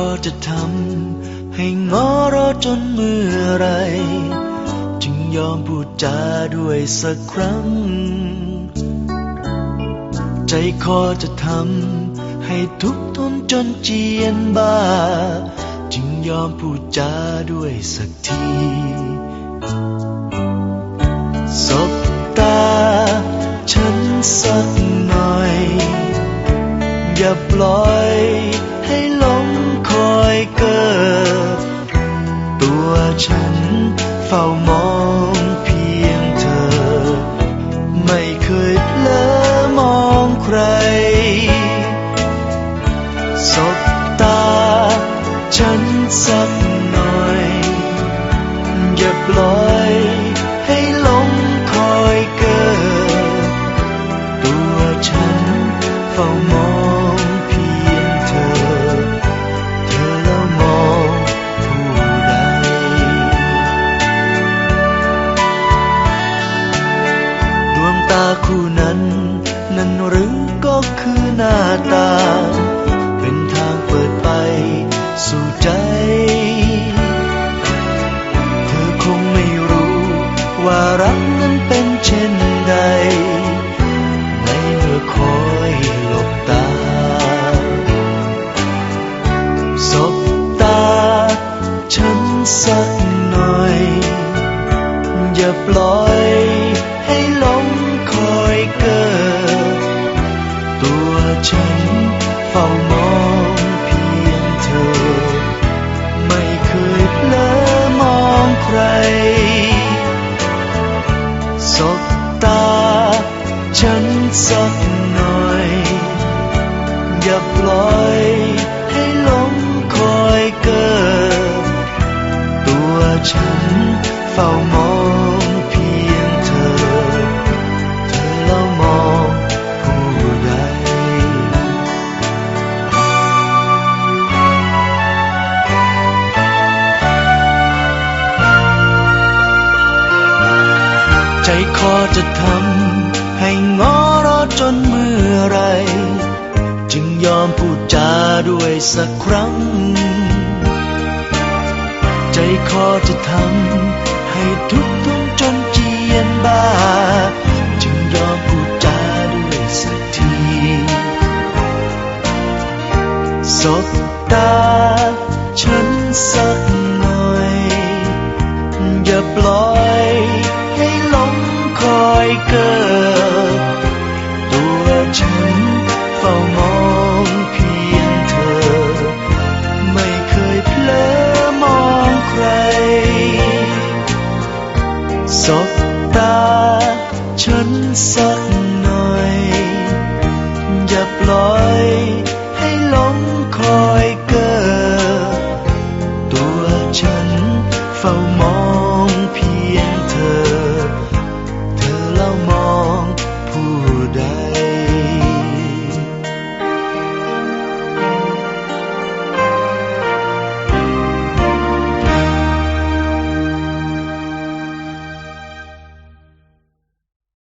อจะทำให้งอรอจนเมื่อไร จึงยอมพูดจาด้วยสักครั้ง ใจคอจะทำให้ทุกทนจนเจียนบ้า จึงยอมพูดจาด้วยสักทีสบตา ฉันสักหน่อย อย่าปล่อยให้หล ฝ้ามองเพียงเธอ ไม่เคยเลอมองใคร สบตาฉันสัก ตาคู่นั้น นั่นหรือก็คือหน้าตา เป็นทางเปิดไปสู่ใจ เธอคงไม่รู้ว่ารักนั้นเป็นเช่นใด ในเมื่อคอยหลบตา สบตา ฉันสักหน่อย อย่าปล่อยให้ลง คอยเกิด ตัวฉันเฝ้ามองเพียงเธอ ไม่เคยเพลอมองใคร สบตา ฉันสักหน่อย อย่าปล่อยให้หลงคอยเกิด ตัวฉันเฝ้ามอง ใจคอจะทำให้งอรอจนเมื่อไร จึงยอมพูดจาด้วยสักครั้ง ใจคอจะทำให้ทุกข์ทนจนเจียนบ้า จึงยอมพูดจาด้วยสักทีสบตาฉันสักหน่อย อย่าปล่อย เกิด ตัวฉันเฝ้ามองเพียงเธอ ไม่เคยเพลอมองใคร สบตาฉันสักหน่อย อย่าปล่อยให้หลงคอยเกิด ตัวฉันเฝ้ามอง die.